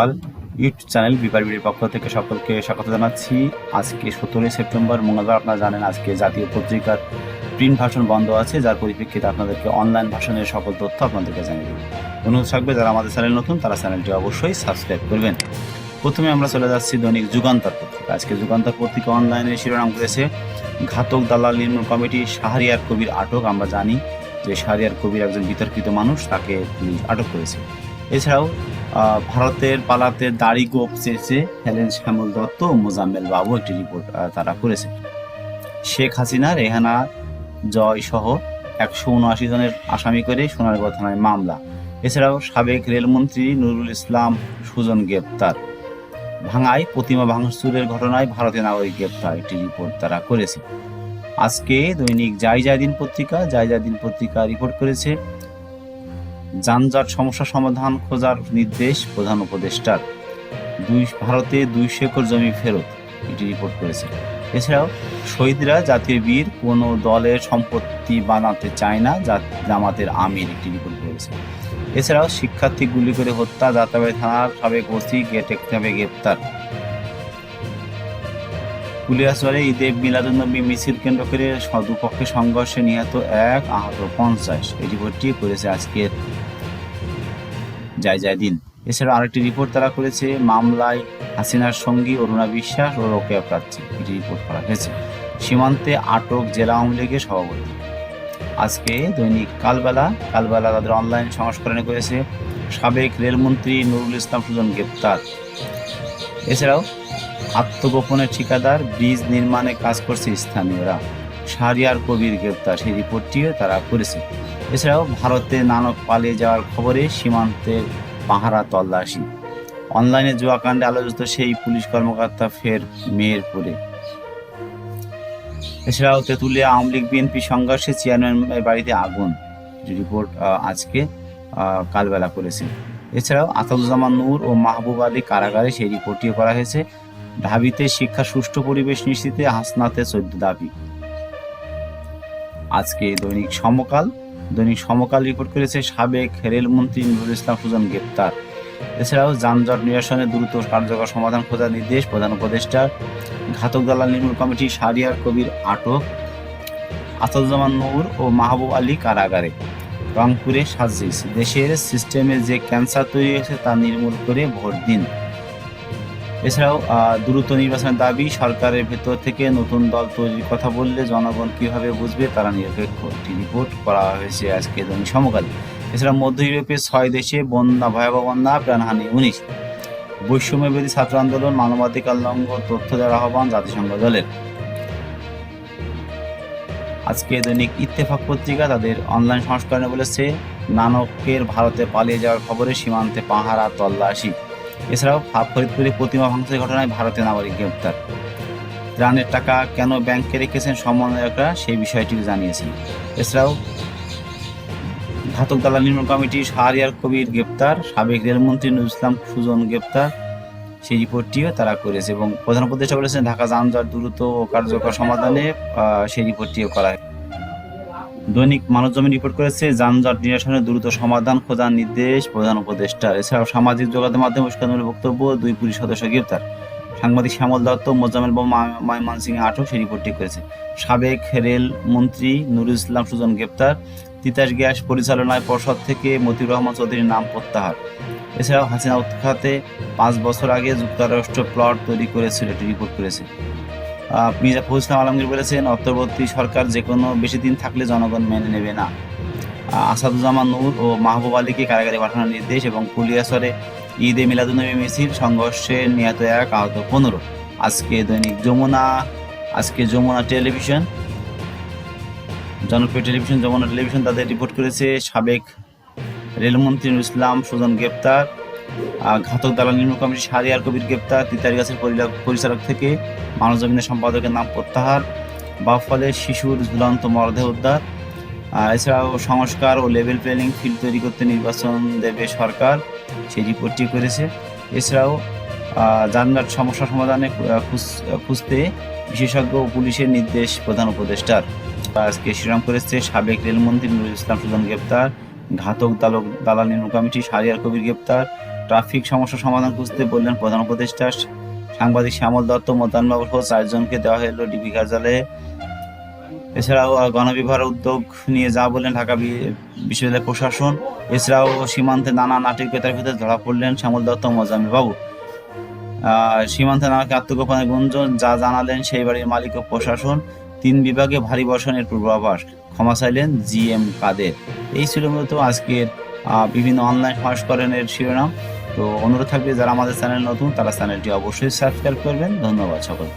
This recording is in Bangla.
সকাল ইউটিউব চ্যানেল বিপার বিডির পক্ষ থেকে সকলকে স্বাগত জানাচ্ছি। আজকে সতেরোই সেপ্টেম্বর, মঙ্গলবার আপনারা জানেন আজকে জাতীয় পত্রিকার প্রিন্ট ভাষণ বন্ধ আছে, যার পরিপ্রেক্ষিতে আপনাদেরকে অনলাইন ভাষণের সকল তথ্য আপনাদেরকে জানিয়ে দেব। অনুরোধ থাকবে, যারা আমাদের চ্যানেল নতুন, তারা চ্যানেলটি অবশ্যই সাবস্ক্রাইব করবেন। প্রথমে আমরা চলে যাচ্ছি দৈনিক যুগান্তর পত্রিকা। আজকে যুগান্তর পত্রিকা অনলাইনে শিরোনাম করেছে, ঘাতক দালাল নির্মূল কমিটি, শাহরিয়ার কবির আটক, আমরা জানি যে শাহরিয়ার কবির একজন বিতর্কিত মানুষ, তাকে আটক করেছে। এছাড়াও ভারতের পালাতে দাড়ি গোপ চেয়েছে হেলেন শ্যামল দত্ত ও মোজাম্মেল বাবু একটি রিপোর্ট তারা করেছে। শেখ হাসিনা, রেহানা জয় সহ একশো উনআশি জনের আসামি করে সোনারগাঁও থানায় মামলা। এছাড়াও সাবেক রেলমন্ত্রী নুরুল ইসলাম সুজন গ্রেপ্তার। ভাঙায় প্রতিমা ভাঙচুরের ঘটনায় ভারতীয় নাগরিক গ্রেপ্তার, একটি রিপোর্ট তারা করেছে। আজকে দৈনিক জাই জাদিন পত্রিকা জাই জাদিন পত্রিকা রিপোর্ট করেছে যানজট সমস্যা সমাধান খোঁজার নির্দেশ প্রধান উপদেষ্টার। দুই ভারতে দুইশো একর জমি ফেরত, এটি রিপোর্ট করেছে। এছাড়াও শহীদরা জাতীয় বীর, কোনো দলের সম্পত্তি বানাতে চায় না জামাতের আমির একটি রিপোর্ট করেছে। এছাড়াও শিক্ষার্থী গুলি করে হত্যা যাতাবাড়ি থানার সাবেক ওসি গেটে গ্রেপ্তার। কুলিয়াচরে ঈদে মিলাদুন্নবী মিছিল কেন্দ্র করে দুপক্ষের সংঘর্ষে নিহত এক আহত পঞ্চাশ। এই রিপোর্টটি করেছে আজকের যায় যায় দিন। এছাড়া আরেকটি রিপোর্ট তারা করেছে, মামলায় হাসিনার সঙ্গী অরুণা বিশ্বাস ও রোকেয়া প্রার্থী। এটি রিপোর্ট করা হয়েছে। সীমান্তে আটক জেলা আওয়ামী লীগের সভাপতি। আজকে দৈনিক কালবেলা কালবেলা তাদের অনলাইন সংস্করণে করেছে, সাবেক রেলমন্ত্রী নুরুল ইসলাম সুজন গ্রেপ্তার। এছাড়াও, আত্মগোপনের ঠিকাদার, ব্রিজ নির্মাণে কাজ করছে স্থানীয়রা। শাহরিয়ার কবির গ্রেপ্তার, সেই রিপোর্টটিও তারা করেছে। এছাড়াও, ভারতে নানক পালিয়ে যাওয়ার খবরে সীমান্তের পাহারা তল্লাশি। অনলাইনে জুয়াকাণ্ডে আলোচিত সেই পুলিশ কর্মকর্তা ফের মেয়েরপুরে এছাড়াও, তেঁতুলিয়া আওয়ামী লীগ বিএনপি সংঘর্ষে চেয়ারম্যান বাড়িতে আগুন, রিপোর্ট আজকে কালবেলা করেছে। এছাড়াও আসাদুজ্জামান নূর ও মাহবুব আলী কারাগারে সেই রিপোর্টটিও করা হয়েছে। ঢাবিতে শিক্ষা সুষ্ঠু পরিবেশ নিশ্চিতে হাসনাতে চোদ্দ দাবি। আজকে দৈনিক সমকাল। দৈনিক সমকাল রিপোর্ট করেছে সাবেক রেলমন্ত্রী নুরুল ইসলাম সুজন গ্রেপ্তার। এছাড়াও যানজট নিরসনে দ্রুত কার্যকর সমাধান খোঁজার নির্দেশ প্রধান উপদেষ্টার। ঘাতক দালাল নির্মূল কমিটি শাহরিয়ার কবির আটক। আসাদুজ্জামান নূর ও মাহবুব আলী কারাগারে। রংপুরে সাজিস দেশের সিস্টেমে যে ক্যান্সার তৈরি হয়েছে তা নির্মূল করে ভোট দিন। এছাড়াও দ্রুত নির্বাচনের দাবি, সরকারের ভেতর থেকে নতুন দল তৈরির কথা বললে জনগণ কীভাবে বুঝবে তারা নিরপেক্ষ একটি রিপোর্ট করা হয়েছে আজকে দৈনিক সমকালে। এছাড়া মধ্য ইউরোপের ছয় দেশে বন্যা, ভয়াবহ বন্যা, প্রাণহানি উনিশ। বৈষম্যবিরোধী ছাত্র আন্দোলন, মানবাধিকার লঙ্ঘ তথ্য দেওয়ার আহ্বান জাতিসংঘ দলের। আজকে দৈনিক ইত্তেফাক পত্রিকা তাদের অনলাইন সংস্করণে বলেছে, নানকের ভারতে পালিয়ে যাওয়ার খবরে সীমান্তে পাহারা, তল্লাশি। এছাড়াও ফরিদপুরে প্রতিমা ভাঙচুরের ঘটনায় ভারতীয় নাগরিক গ্রেপ্তার। ত্রাণের টাকা কেন ব্যাংকে রেখেছেন সমন্বয়করা সেই বিষয়টিও জানিয়েছেন। এছাড়াও ঘাতক দালাল নির্মাণ কমিটি শাহরিয়ার কবির গ্রেপ্তার, সাবেক রেলমন্ত্রী নুরুল ইসলাম সুজন গ্রেপ্তার সেই রিপোর্টটিও তারা করেছে এবং প্রধান উপদেষ্টা বলেছেন, ঢাকা যানজট দ্রুত ও কার্যকর সমাধানে সেই রিপোর্টটিও করা দৈনিক মানব জমিন রিপোর্ট করেছে, যানজট নিরসনে দ্রুত সমাধান খোঁজার নির্দেশ প্রধান উপদেষ্টা। এছাড়াও সামাজিক যোগাযোগ মাধ্যমে উস্কানোর বক্তব্য, দুই পুলিশ সদস্য গ্রেপ্তার। সাংবাদিক শ্যামল দত্ত মোজামেল বাবু ময়মন সিং আটক, সেই রিপোর্টটি করেছে। সাবেক রেল মন্ত্রী নুরুল ইসলাম সুজন গ্রেপ্তার। তিতাস গ্যাস পরিচালনায় পর্ষদ থেকে মতিউর রহমান চৌধুরীর নাম প্রত্যাহার। এছাড়াও হাসিনা উৎখাতে পাঁচ বছর আগে যুক্তরাষ্ট্র প্লট তৈরি করেছিল, এটি রিপোর্ট করেছে। মির্জা ফখরুল ইসলাম আলমগীর বলেছেন, অন্তর্বর্তী সরকার যে কোনো বেশি দিন থাকলে জনগণ মেনে নেবে না। আসাদুজ্জামান নূর ও মাহবুব আলীকে কারাগারে পাঠানোর নির্দেশ এবং কুলিয়াসরে ঈদে মিলাদুনবী মিছিল সংঘর্ষে নিহত এক আহত পনেরো। আজকে দৈনিক যমুনা, আজকে যমুনা টেলিভিশন। জনপ্রিয় টেলিভিশন যমুনা টেলিভিশন তাদের রিপোর্ট করেছে সাবেক রেলমন্ত্রী ইসলাম, সুজন গ্রেপ্তার ঘাতক দালাল নির্মূল কমিটি শাহরিয়ার কবির গ্রেপ্তার তিতারিগাছের পরিলা- পরিচালক থেকে মানব জমিনের সম্পাদকের নাম প্রত্যাহার বাফলে শিশুর ঝুলন্ত মরদেহ উদ্ধার। এছাড়াও সংস্কার ও লেভেল প্লেনিং ফিল্ড তৈরি করতে নির্বাচন দেবে সরকার, সেই রিপোর্টটি করেছে। এছাড়াও যানজট সমস্যা সমাধানে খুঁজ- খুঁজতে বিশেষজ্ঞ ও পুলিশের নির্দেশ প্রধান উপদেষ্টার। আজকে শিরোনাম করেছে সাবেক রেলমন্ত্রী নুরুল ইসলাম, সুজন গ্রেপ্তার। ঘাতক দালক দালাল নির্মূল কমিটি শাহরিয়ার কবির গ্রেপ্তার ট্রাফিক সমস্যা সমাধান খুঁজতে বললেন প্রধান উপদেষ্টা সাংবাদিক শ্যামল দত্ত মোতানবাবু সহ চারজনকে দেওয়া হলো ডিবি কার্যালয়ে। এছাড়াও আহ, গণবিভাগের উদ্যোগ নিয়ে যা বললেন ঢাকা বিশ্ববিদ্যালয় প্রশাসন এছাড়াও সীমান্তে নানা নাটকীয়তার ভিতরে ধরা পড়লেন শ্যামল দত্ত মোজাম্মেল বাবু। সীমান্তে নানাকে আত্মগোপনের গুঞ্জন যা জানালেন সেই বাড়ির মালিক ও প্রশাসন। তিন বিভাগে ভারী বর্ষণের পূর্বাভাস, ক্ষমা চাইলেন জি এম কাদের। এই ছিল মূলত আজকের বিভিন্ন অনলাইন সংস্করণের শিরোনাম। তো অনুরোধ থাকবে, যারা আমাদের চ্যানেল নতুন, তারা চ্যানেলটি অবশ্যই সাবস্ক্রাইব করবেন। ধন্যবাদ সকল